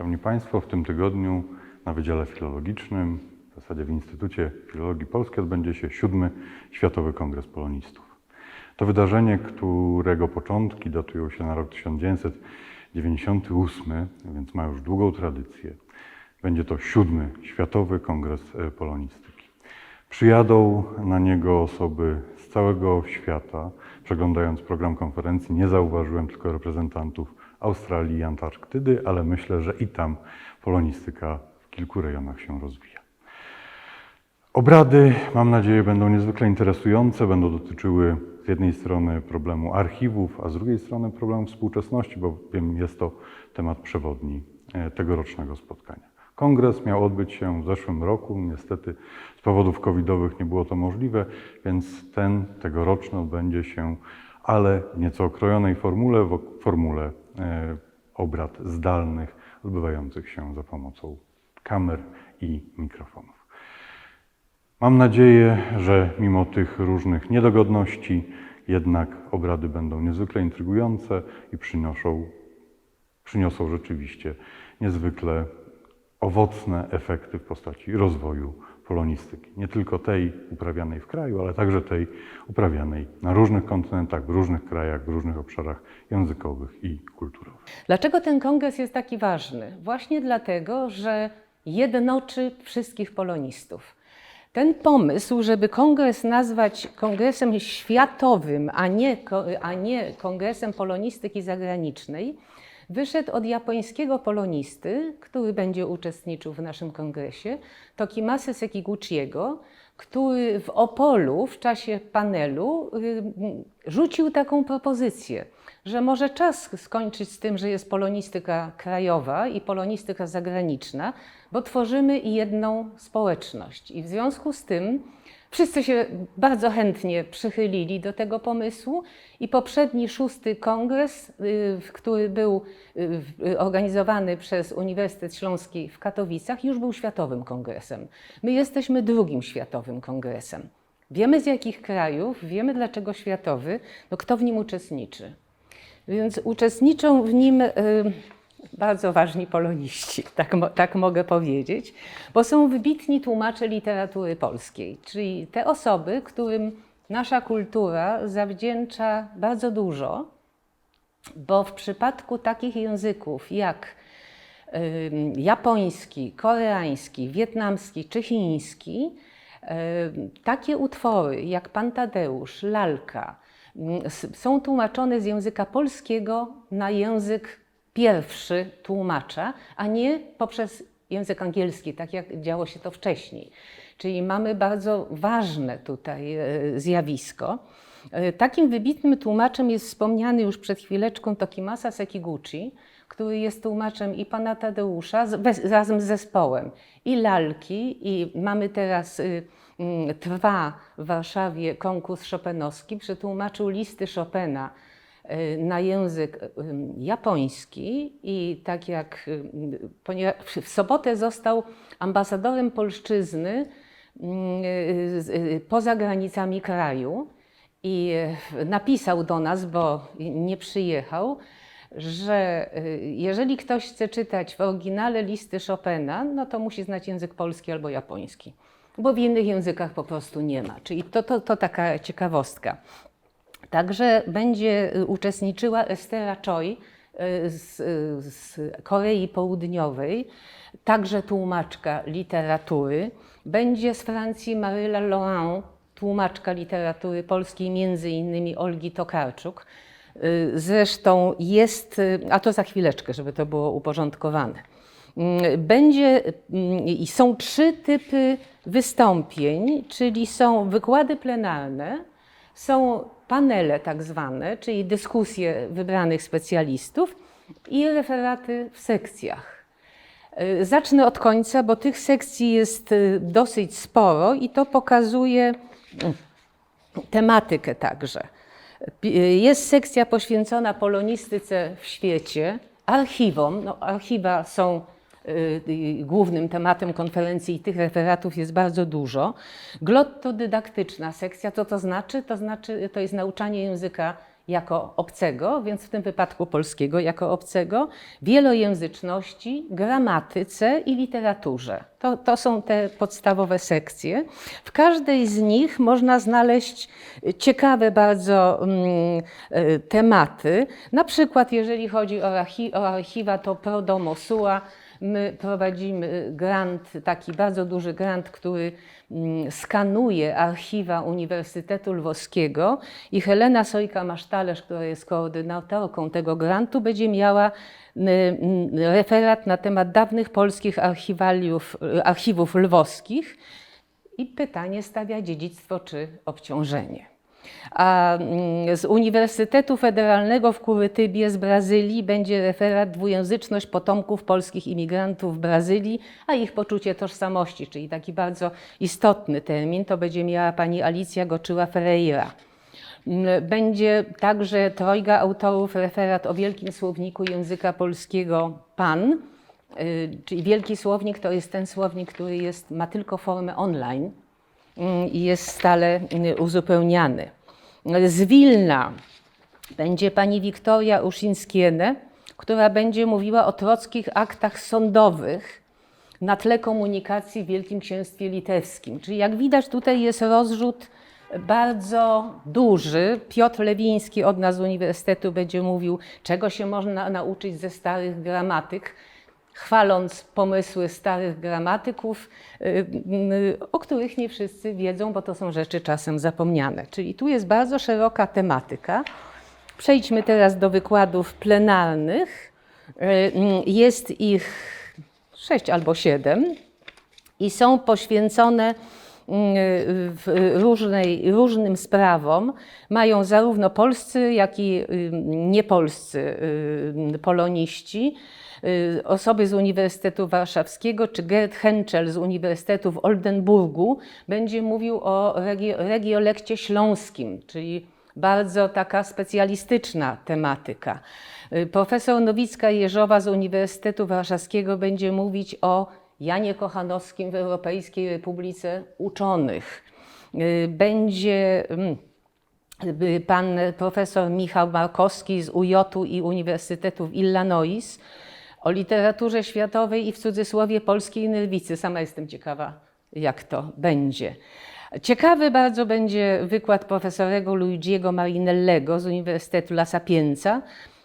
Szanowni Państwo, w tym tygodniu na Wydziale Filologicznym, w zasadzie w Instytucie Filologii Polskiej, odbędzie się siódmy Światowy Kongres Polonistów. To wydarzenie, którego początki datują się na rok 1998, więc ma już długą tradycję. Będzie to siódmy Światowy Kongres e, Polonistyki. Przyjadą na niego osoby z całego świata. Przeglądając program konferencji, nie zauważyłem tylko reprezentantów Australii i Antarktydy, ale myślę, że i tam polonistyka w kilku rejonach się rozwija. Obrady, mam nadzieję, będą niezwykle interesujące. Będą dotyczyły z jednej strony problemu archiwów, a z drugiej strony problemu współczesności, bowiem jest to temat przewodni e, tegorocznego spotkania. Kongres miał odbyć się w zeszłym roku. Niestety z powodów covidowych nie było to możliwe, więc ten tegoroczny odbędzie się, ale w nieco okrojonej formule, w formule obrad zdalnych, odbywających się za pomocą kamer i mikrofonów. Mam nadzieję, że mimo tych różnych niedogodności, jednak obrady będą niezwykle intrygujące i przynoszą, przyniosą rzeczywiście niezwykle owocne efekty w postaci rozwoju polonistyki. Nie tylko tej uprawianej w kraju, ale także tej uprawianej na różnych kontynentach, w różnych krajach, w różnych obszarach językowych i kulturowych. Dlaczego ten kongres jest taki ważny? Właśnie dlatego, że jednoczy wszystkich polonistów. Ten pomysł, żeby kongres nazwać kongresem światowym, a nie, a nie kongresem polonistyki zagranicznej, wyszedł od japońskiego polonisty, który będzie uczestniczył w naszym kongresie, Tokimasa Sekiguchiego, który w Opolu w czasie panelu y, rzucił taką propozycję, że może czas skończyć z tym, że jest polonistyka krajowa i polonistyka zagraniczna, bo tworzymy jedną społeczność. I w związku z tym wszyscy się bardzo chętnie przychylili do tego pomysłu i poprzedni szósty kongres, y, który był y, organizowany przez Uniwersytet Śląski w Katowicach, już był światowym kongresem. My jesteśmy drugim światowym kongresem. Wiemy z jakich krajów, wiemy dlaczego światowy, no kto w nim uczestniczy. Więc uczestniczą w nim y, bardzo ważni poloniści, tak, tak mogę powiedzieć, bo są wybitni tłumacze literatury polskiej, czyli te osoby, którym nasza kultura zawdzięcza bardzo dużo, bo w przypadku takich języków jak japoński, koreański, wietnamski czy chiński, takie utwory jak Pan Tadeusz, Lalka są tłumaczone z języka polskiego na język pierwszy tłumacza, a nie poprzez język angielski, tak jak działo się to wcześniej. Czyli mamy bardzo ważne tutaj e, zjawisko. E, Takim wybitnym tłumaczem jest wspomniany już przed chwileczką Tokimasa Sekiguchi, który jest tłumaczem i pana Tadeusza razem z zespołem, i lalki, i mamy teraz, y, mm, trwa w Warszawie konkurs chopinowski, przetłumaczył listy Chopina na język y, japoński i tak jak, ponieważ w sobotę został ambasadorem polszczyzny poza granicami kraju i napisał do nas, bo nie przyjechał, że jeżeli ktoś chce czytać w oryginale listy Chopina, no to musi znać język polski albo japoński, bo w innych językach po prostu nie ma. Czyli to, to, to taka ciekawostka. Także będzie y, uczestniczyła Estera Choi y, z, z Korei Południowej, także tłumaczka literatury. Będzie z Francji Maryla Laurent, tłumaczka literatury polskiej, między innymi Olgi Tokarczuk. Y, Zresztą jest, a to za chwileczkę, żeby to było uporządkowane. Mm, Będzie mm, i są trzy typy wystąpień, czyli są wykłady plenarne, są panele tak zwane, czyli dyskusje wybranych specjalistów i referaty w sekcjach. Y, Zacznę od końca, bo tych sekcji jest y, dosyć sporo i to pokazuje mm, tematykę także. Y, Jest sekcja poświęcona polonistyce w świecie, archiwom. No, archiwa są głównym tematem konferencji i tych referatów jest bardzo dużo. Glottodydaktyczna sekcja, co to znaczy? To znaczy, to jest nauczanie języka jako obcego, więc w tym wypadku polskiego jako obcego, wielojęzyczności, gramatyce i literaturze. To, to są te podstawowe sekcje. W każdej z nich można znaleźć ciekawe bardzo mm, e, tematy. Na przykład, jeżeli chodzi o, archi- o archiwa, to Prodomo Sua. My prowadzimy grant, taki bardzo duży grant, który mm, skanuje archiwa Uniwersytetu Lwowskiego i Helena Sojka-Masztalerz, która jest koordynatorką tego grantu, będzie miała mm, referat na temat dawnych polskich archiwaliów, archiwów lwowskich i pytanie stawia dziedzictwo czy obciążenie. A mm, z Uniwersytetu Federalnego w Kurytybie z Brazylii będzie referat dwujęzyczność potomków polskich imigrantów w Brazylii, a ich poczucie tożsamości, czyli taki bardzo istotny termin. To będzie miała pani Alicja Goczyła Ferreira. Mm, Będzie także trojga autorów referat o Wielkim Słowniku Języka Polskiego PAN, y, czyli Wielki Słownik to jest ten słownik, który jest, ma tylko formę online mm, i jest stale y, uzupełniany. Z Wilna będzie pani Wiktoria Uszyńskiene, która będzie mówiła o trockich aktach sądowych na tle komunikacji w Wielkim Księstwie Litewskim. Czyli jak widać tutaj jest rozrzut bardzo duży. Piotr Lewiński od nas z Uniwersytetu będzie mówił, czego się można nauczyć ze starych gramatyk, chwaląc pomysły starych gramatyków, y, y, o których nie wszyscy wiedzą, bo to są rzeczy czasem zapomniane. Czyli tu jest bardzo szeroka tematyka. Przejdźmy teraz do wykładów plenarnych. Y, Jest ich sześć albo siedem i są poświęcone mm, różnej, różnym sprawom. Mają zarówno polscy, jak i niepolscy poloniści, y, osoby z Uniwersytetu Warszawskiego, czy Gerd Henschel z Uniwersytetu w Oldenburgu będzie mówił o regi- regiolekcie śląskim, czyli bardzo taka specjalistyczna tematyka. Y, Profesor Nowicka Jeżowa z Uniwersytetu Warszawskiego będzie mówić o Janie Kochanowskim w Europejskiej Republice Uczonych. Y, Będzie mm, y, pan profesor Michał Markowski z UJ i Uniwersytetu w Illinois o literaturze światowej i w cudzysłowie polskiej nerwicy. Sama jestem ciekawa, jak to będzie. Ciekawy bardzo będzie wykład profesorego Luigiego Marinellego z Uniwersytetu La Sapienza.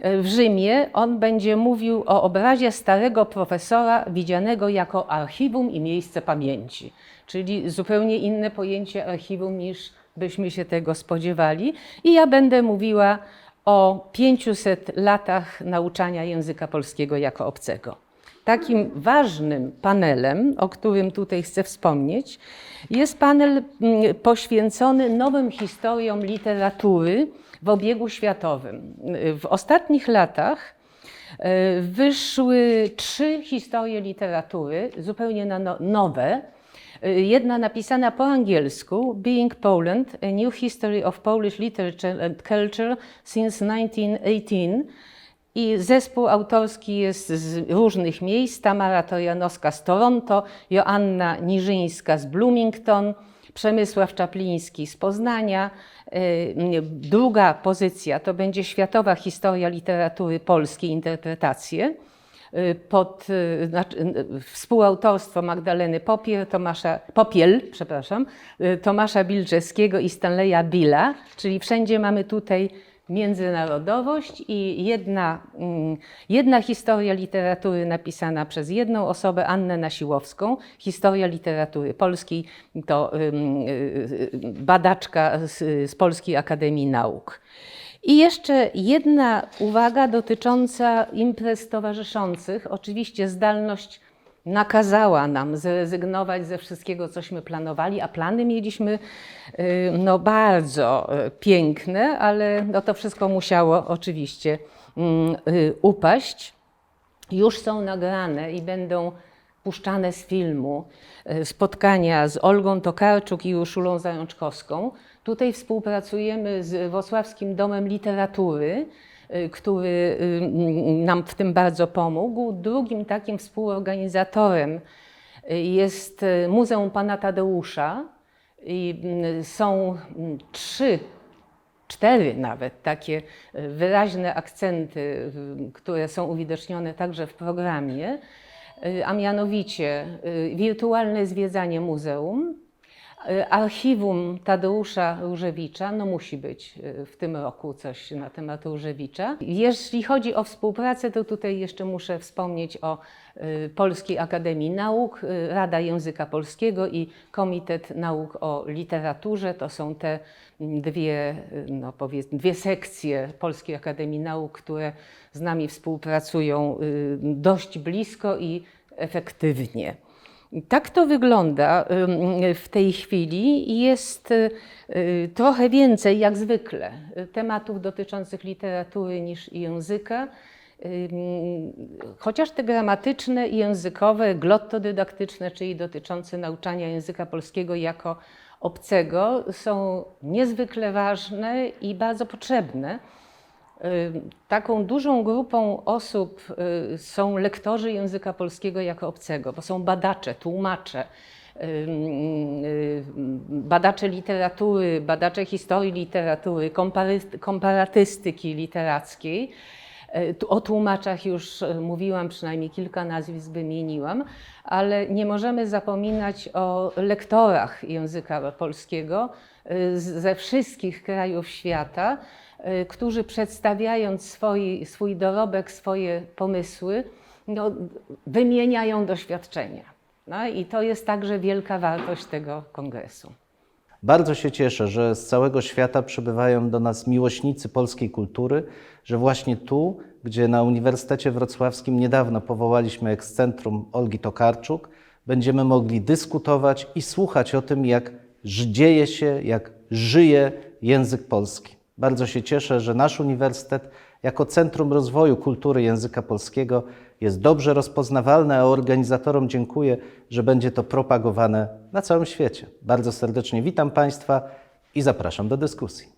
W Rzymie on będzie mówił o obrazie starego profesora widzianego jako archiwum i miejsce pamięci, czyli zupełnie inne pojęcie archiwum niż byśmy się tego spodziewali. I ja będę mówiła o 500 latach nauczania języka polskiego jako obcego. Takim ważnym panelem, o którym tutaj chcę wspomnieć, jest panel mm, poświęcony nowym historiom literatury w obiegu światowym. W ostatnich latach e, wyszły trzy historie literatury, zupełnie no- nowe. E, Jedna napisana po angielsku, Being Poland, A New History of Polish Literature and Culture since 1918. I zespół autorski jest z różnych miejsc. Tamara Trojanowska z Toronto, Joanna Niżyńska z Bloomington, Przemysław Czapliński z Poznania. Y, Druga pozycja to będzie Światowa Historia Literatury Polskiej, interpretacje y, pod y, znaczy, współautorstwo Magdaleny Popiel, Tomasza, Popiel, przepraszam, Tomasza Bilczewskiego i Stanleya Billa, czyli wszędzie mamy tutaj międzynarodowość i jedna, mm, jedna historia literatury napisana przez jedną osobę, Annę Nasiłowską, historia literatury polskiej, to y, y, badaczka z, z Polskiej Akademii Nauk. I jeszcze jedna uwaga dotycząca imprez towarzyszących. Oczywiście zdalność nakazała nam zrezygnować ze wszystkiego, cośmy planowali, a plany mieliśmy y, no, bardzo y, piękne, ale no, to wszystko musiało oczywiście mm, y, upaść. Już są nagrane i będą puszczane z filmu spotkania z Olgą Tokarczuk i Urszulą Zajączkowską. Tutaj współpracujemy z Wrocławskim Domem Literatury, który y, nam w tym bardzo pomógł. Drugim takim współorganizatorem y, jest y, Muzeum Pana Tadeusza. I są mm, trzy cztery nawet takie wyraźne akcenty, które są uwidocznione także w programie, a mianowicie wirtualne zwiedzanie muzeum, archiwum Tadeusza Różewicza, no musi być e, w tym roku coś na temat Różewicza. Jeśli chodzi o współpracę, to tutaj jeszcze muszę wspomnieć o e, Polskiej Akademii Nauk, e, Rada Języka Polskiego i Komitet Nauk o Literaturze. To są te dwie, e, no powiedzmy, dwie sekcje Polskiej Akademii Nauk, które z nami współpracują dość blisko i efektywnie. I Tak to wygląda w tej chwili. Jest y, trochę więcej, jak zwykle, tematów dotyczących literatury niż i języka. Chociaż te gramatyczne i językowe, glottodydaktyczne, czyli dotyczące nauczania języka polskiego jako obcego, są niezwykle ważne i bardzo potrzebne. Y, Taką dużą grupą osób y, są lektorzy języka polskiego jako obcego, bo są badacze, tłumacze, y, badacze literatury, badacze historii literatury, komparatystyki literackiej. O tłumaczach już mówiłam, przynajmniej kilka nazwisk wymieniłam, ale nie możemy zapominać o lektorach języka polskiego ze wszystkich krajów świata, y, którzy przedstawiając swój, swój dorobek, swoje pomysły, no, wymieniają doświadczenia. No, I to jest także wielka wartość tego kongresu. Bardzo się cieszę, że z całego świata przybywają do nas miłośnicy polskiej kultury, że właśnie tu, gdzie na Uniwersytecie Wrocławskim niedawno powołaliśmy ekscentrum Olgi Tokarczuk, będziemy mogli dyskutować i słuchać o tym, jak dzieje się, jak żyje język polski. Bardzo się cieszę, że nasz uniwersytet jako Centrum Rozwoju Kultury Języka Polskiego jest dobrze rozpoznawalny, a organizatorom dziękuję, że będzie to propagowane na całym świecie. Bardzo serdecznie witam Państwa i zapraszam do dyskusji.